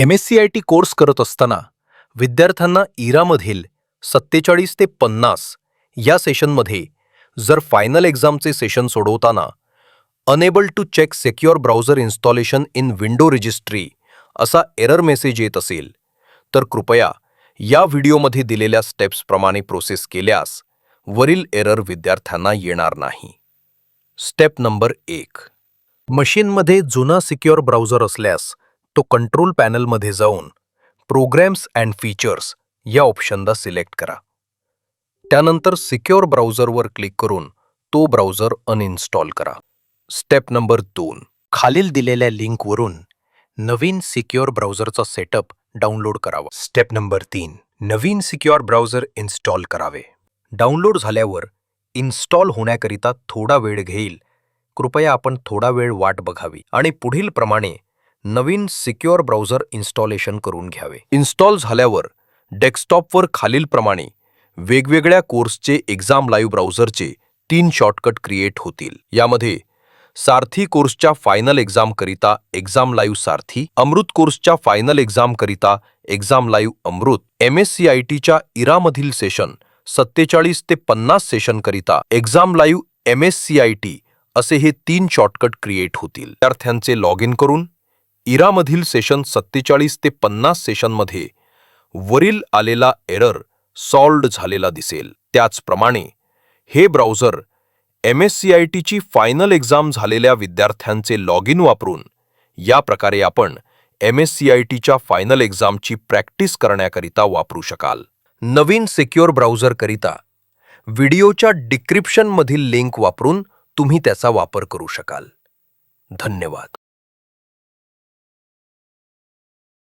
M S C I T course करत असताना विद्यार्थ्यांना इरामधील सत्तेचाळीस ते पन्नास या सेशनमध्ये जर फायनल एक्झामचे सेशन सोडवताना enable to check secure browser installation in window registry असा एरर मेसेज येत असेल तर कृपया या व्हिडिओमध्ये दिलेल्या स्टेप्सप्रमाणे प्रोसेस केल्यास वरील एरर विद्यार्थ्यांना येणार नाही. स्टेप नंबर एक. मशीनमध्ये जुना सिक्युअर ब्राउझर असल्यास तो कंट्रोल पॅनलमध्ये जाऊन प्रोग्रॅम्स अँड फीचर्स या ऑप्शनला सिलेक्ट करा. त्यानंतर सिक्युअर ब्राउझरवर क्लिक करून तो ब्राउझर अनइन्स्टॉल करा. स्टेप नंबर दोन. खालील दिलेल्या लिंकवरून नवीन सिक्युअर ब्राउझरचा सेटअप डाउनलोड करावा. स्टेप नंबर तीन. नवीन सिक्युअर ब्राउझर इन्स्टॉल करावे. डाउनलोड झाल्यावर इन्स्टॉल होण्याकरिता थोडा वेळ घेईल. कृपया आपण थोडा वेळ वाट बघावी. आणि पुढील प्रमाणे नवीन सिक्युअर ब्राउझर इन्स्टॉलेशन करून घ्यावे. इन्स्टॉल झाल्यावर डेस्कटॉपवर खालीलप्रमाणे वेगवेगळ्या कोर्सचे एक्झाम लाईव्ह ब्राउझरचे तीन शॉर्टकट क्रिएट होतील. यामध्ये सारथी कोर्सच्या फायनल एक्झामकरिता एक्झाम लाईव्ह सारथी अमृत कोर्सच्या final एक्झामकरिता exam live Amrut M S C I टीच्या इरामधील सेशन सत्तेचाळीस ते पन्नास सेशनकरिता exam live M S C I T असे हे तीन शॉर्टकट क्रिएट होतील. विद्यार्थ्यांचे लॉग इन करून इरामधील सेशन सत्तेचाळीस ते पन्नास सेशनमध्ये वरील आलेला एरर सॉल्ड झालेला दिसेल. त्याचप्रमाणे हे browser M S C I टीची फायनल एक्झाम झालेल्या विद्यार्थ्यांचे लॉग इन वापरून या प्रकारे आपण एम एस सी आय टीच्या फायनल एक्झामची प्रॅक्टिस करण्याकरिता वापरू शकाल. नवीन सिक्युअर ब्राउझरकरिता व्हिडिओच्या डिक्रिप्शनमधील लिंक वापरून तुम्ही त्याचा वापर करू शकाल. धन्यवाद.